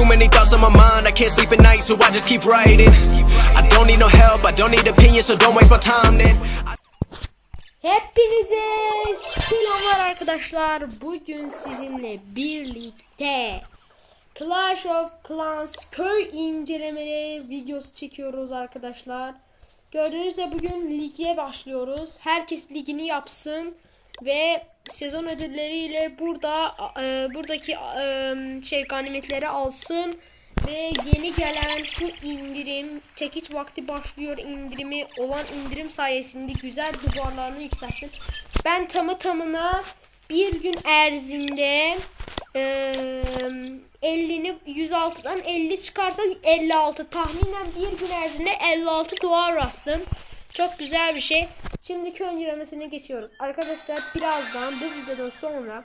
Too many thoughts on my mind, I can't sleep at night, so I just keep writing. I don't need no help, I don't need opinions, so don't waste my time then. Hepinize selamlar arkadaşlar. Bugün sizinle birlikte Clash of Clans köy incelemeleri videosu çekiyoruz arkadaşlar. Gördüğünüz gibi bugün lige başlıyoruz. Herkes ligini yapsın ve sezon ödülleriyle burada e, buradaki e, şey ganimetleri alsın ve yeni gelen şu indirim çekiç vakti başlıyor indirimi olan indirim sayesinde güzel duvarlarını yükseltsin. Ben tamı tamına bir gün erzinde e, 50'ni 106'dan 50 çıkarsa 56 tahminen bir gün erzinde 56 duvar rastım. Çok güzel bir şey. Şimdi köy incelemesine geçiyoruz. Arkadaşlar birazdan bu videodan sonra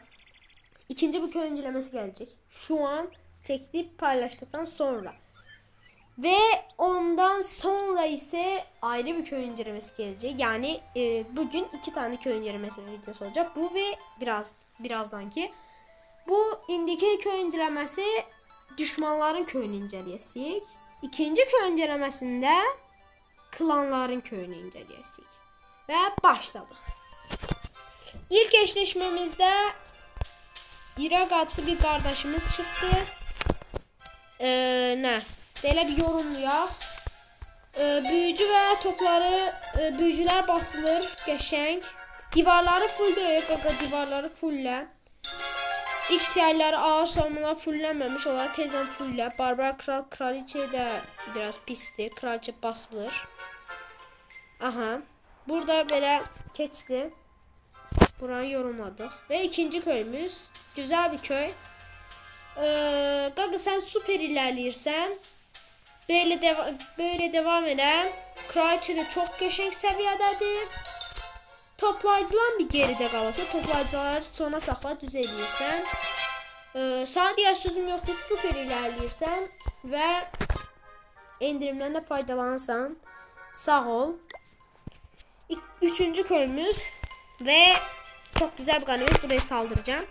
ikinci bu köy incelemesi gelecek. Şu an çektiği paylaştıktan sonra. Ve ondan sonra ise ayrı bir köy incelemesi gelecek. Yani e, bugün iki tane köy incelemesi videosu olacak. Bu ve biraz birazdanki. Bu indiki köy incelemesi düşmanların köyünü inceleyesik. İkinci köy incelemesinde klanların köyünü inceleyesik. Ve başladık. İlk eşleşmemizde İrak adlı bir kardeşimiz çıktı. Ee, ne? Belə bir yorumlayaq. Ee, büyücü və topları e, büyücülər basılır, qəşəng. Divarları full deyil, qaqa divarları fullə. X yerləri ağır savunmalar fullənməmiş, onları tezdən fullə. Barbar kral, kraliçe də biraz pisdir. Kraliçe basılır. Aha. Burada belə keçdi. Burayı yorumladık. Ve ikinci köyümüz. Güzel bir köy. Ee, Gaga sen süper ilerleyirsen böyle deva böyle devam eden Kraliçe de çok geçen seviyededir. Toplayıcılar bir geride kalır. Toplayıcıları sona sakla düz. Ee, sana diğer sözüm yoktur. Süper ilerleyirsən ve endirimden de faydalanırsan sağ ol. Üçüncü köyümüz ve çok güzel bir ganimet buraya saldıracağım.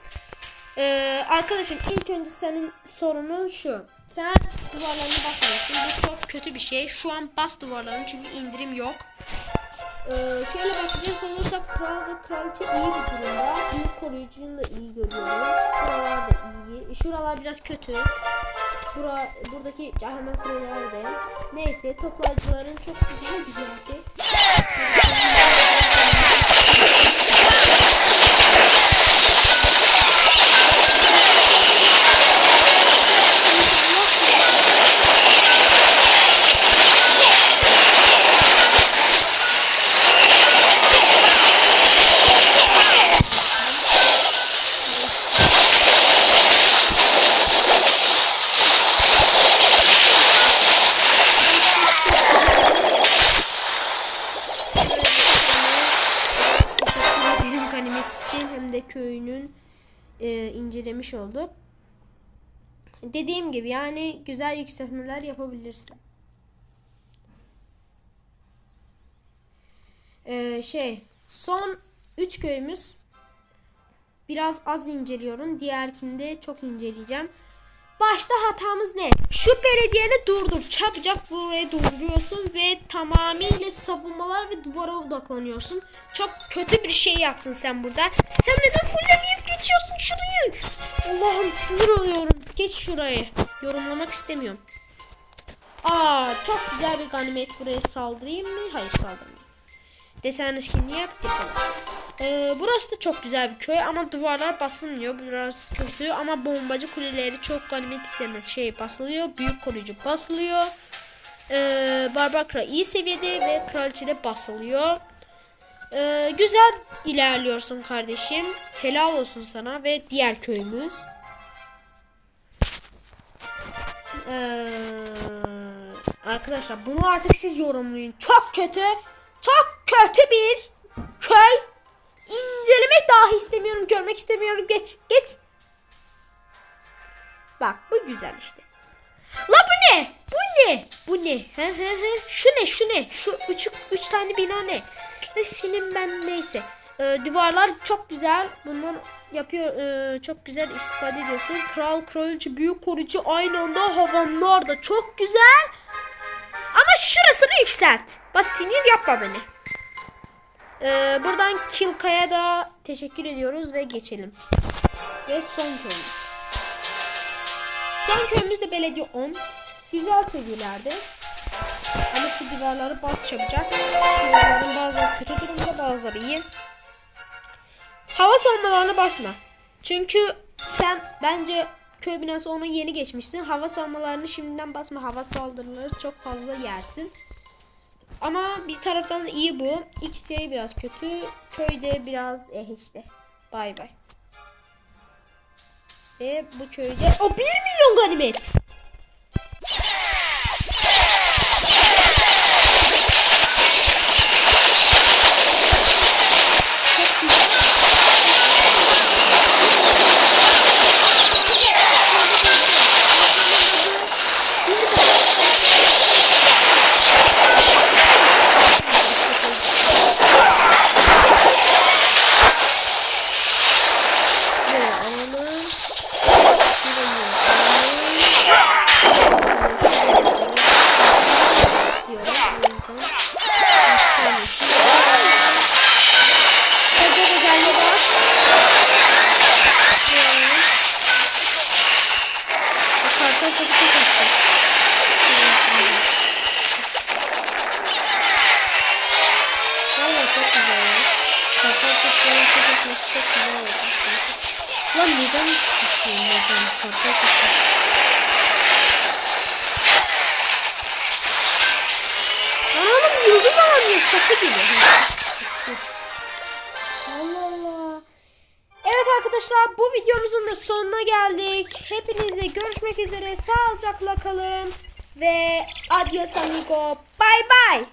Ee, arkadaşım ilk önce senin sorunun şu. Sen duvarlarını basmıyorsun. Bu çok kötü bir şey. Şu an bas duvarlarını çünkü indirim yok. Ee, şöyle bakacak olursak kral ve kraliçe iyi bir durumda. Büyük koruyucunu da iyi görüyorum. Buralar da iyi. Şuralar biraz kötü. Bura, buradaki cehennem kuleler de. Neyse toplayıcıların çok güzel bir yerde. Köyünün e, incelemiş olduk. Dediğim gibi yani güzel yükseltmeler yapabilirsin. Ee, şey son 3 köyümüz biraz az inceliyorum. Diğerkinde çok inceleyeceğim. Başta hatamız ne? Şu belediyeni durdur. Çabucak buraya durduruyorsun ve tamamıyla savunmalar ve duvara odaklanıyorsun. Çok kötü bir şey yaptın sen burada. Sen neden fullemeyip geçiyorsun şurayı? Allah'ım sinir oluyorum. Geç şurayı. Yorumlamak istemiyorum. Aa çok güzel bir ganimet buraya saldırayım mı? Hayır saldırmayayım. Deseniz ki niye yaptık? Ee, burası da çok güzel bir köy ama duvarlar basılmıyor. Biraz kötü ama bombacı kuleleri çok ganimet istemek şey basılıyor. Büyük koruyucu basılıyor. Ee, Barbakra iyi seviyede ve kraliçe de basılıyor. Ee, güzel ilerliyorsun kardeşim. Helal olsun sana ve diğer köyümüz. Ee, arkadaşlar bunu artık siz yorumlayın. Çok kötü. Çok kötü bir köy. İncelemek dahi istemiyorum. Görmek istemiyorum. Geç. Geç. Bak bu güzel işte. La bu ne? Bu ne? Bu ne? He he he. Şu ne? Şu ne? Şu üç, üç tane bina ne? Ne senin ben neyse. Ee, duvarlar çok güzel. Bundan yapıyor e, çok güzel istifade ediyorsun. Kral, kraliçe, büyük koruyucu aynı anda havanlarda çok güzel. Ama şurasını yükselt. Bak sinir yapma beni. E, buradan Kilka'ya da teşekkür ediyoruz ve geçelim. Ve son köyümüz. Son köyümüz de belediye 10. Güzel seviyelerde. Ama şu duvarları bas çabucak. Duvarların bazıları kötü durumda bazıları iyi. Hava savunmalarına basma. Çünkü sen bence köy binası onu yeni geçmişsin. Hava savunmalarını şimdiden basma. Hava saldırıları çok fazla yersin. Ama bir taraftan iyi bu. XY biraz kötü. Köyde biraz eh işte. Bay bay. Ve bu köyde... O 1 milyon ganimet. Çok çok açtı. Valla çok güzel ya. Kartal kuşların çok açması çok güzel oldu. Lan neden tutuyorsun neden? Kartal kuşları. Oğlum yıldız alamıyor şaka gibi. Arkadaşlar bu videomuzun da sonuna geldik. Hepinize görüşmek üzere. Sağlıcakla kalın. Ve adios amigo. Bye bye.